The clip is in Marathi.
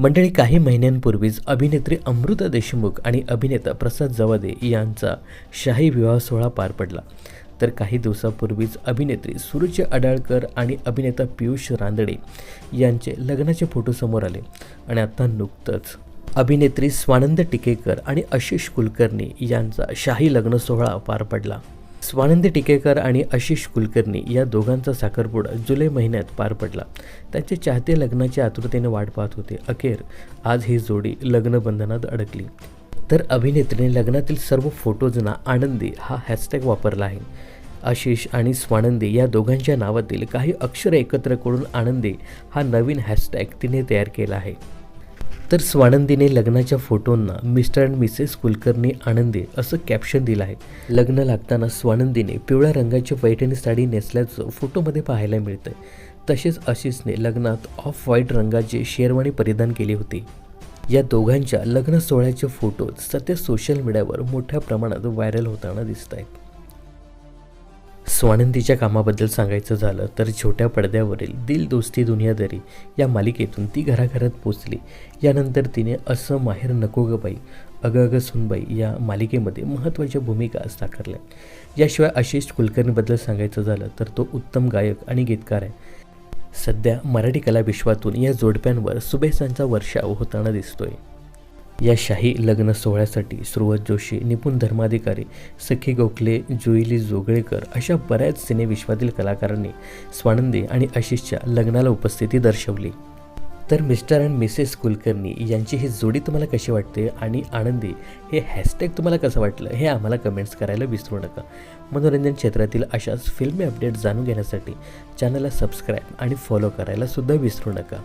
मंडळी काही महिन्यांपूर्वीच अभिनेत्री अमृता देशमुख आणि अभिनेता प्रसाद जवादे यांचा शाही विवाह सोहळा पार पडला. तर काही दिवसापूर्वीच अभिनेत्री सुरुची अडाळकर आणि अभिनेता पियुष रांदडे यांचे लग्नाचे फोटो समोर आले आणि आता नुकतंच अभिनेत्री स्वानंद टिकेकर आणि आशिष कुलकर्णी यांचा शाही लग्न सोहळा पार पडला. स्वानंदी टिकेकर आणि आशिष कुलकर्णी या दोघांचा साखरपुडा जुलै महिन्यात पार पडला. त्यांचे चाहते लग्नाच्या आतुरतेने वाट पाहत होते. अखेर आज ही जोडी लग्नबंधनात अडकली. तर अभिनेत्रीने लग्नातील सर्व फोटोजना आनंदी हा हॅशटॅग वापरला आहे. आशिष आणि स्वानंदी या दोघांच्या नावातील काही अक्षर एकत्र करून आनंदी हा नवीन हॅशटॅग तिने तयार केला आहे. तर स्वानंदीने लग्नाच्या फोटोंना मिस्टर अँड मिसेस कुलकर्णी आनंदी असं कॅप्शन दिलं आहे. लग्न लागताना स्वानंदीने पिवळ्या रंगाची पैठणी साडी नेसल्याचं फोटोमध्ये पाहायला मिळतं तसेच आशिषने लग्नात ऑफ व्हाईट रंगाची शेरवाणी परिधान केली होती. या दोघांच्या लग्न सोहळ्याचे फोटो सध्या सोशल मीडियावर मोठ्या प्रमाणात व्हायरल होताना दिसत आहेत स्वानंदीच्या कामाबद्दल सांगायचं झालं तर छोट्या पडद्यावरील दिल दोस्ती दुनियादारी या मालिकेतून ती घराघरात पोचली. यानंतर तिने असं माहेर नको ग बाई अगं अगं सुनबाई या मालिकेमध्ये महत्त्वाच्या भूमिका साकारल्या. याशिवाय आशिष कुलकर्णीबद्दल सांगायचं झालं तर तो उत्तम गायक आणि गीतकार आहे. सध्या मराठी कला विश्वातून या जोडप्यांवर शुभेच्छांचा वर्षाव होताना दिसतोय. या शाही लग्न सोहळ्यासाठी सुरुवात जोशी निपुण धर्माधिकारी सखी गोखले जुईली जोगळेकर अशा बऱ्याच सिनेविश्वातील कलाकारांनी स्वानंदी आणि आशिषच्या लग्नाला उपस्थिती दर्शवली. तर मिस्टर अँड मिसेस कुलकर्णी यांची ही जोडी तुम्हाला कशी वाटते आणि आनंदी हे हॅशटॅग तुम्हाला कसं वाटलं हे आम्हाला कमेंट्स करायला विसरू नका. मनोरंजन क्षेत्रातील अशाच फिल्मी अपडेट जाणून घेण्यासाठी चॅनलला सबस्क्राईब आणि फॉलो करायला सुद्धा विसरू नका.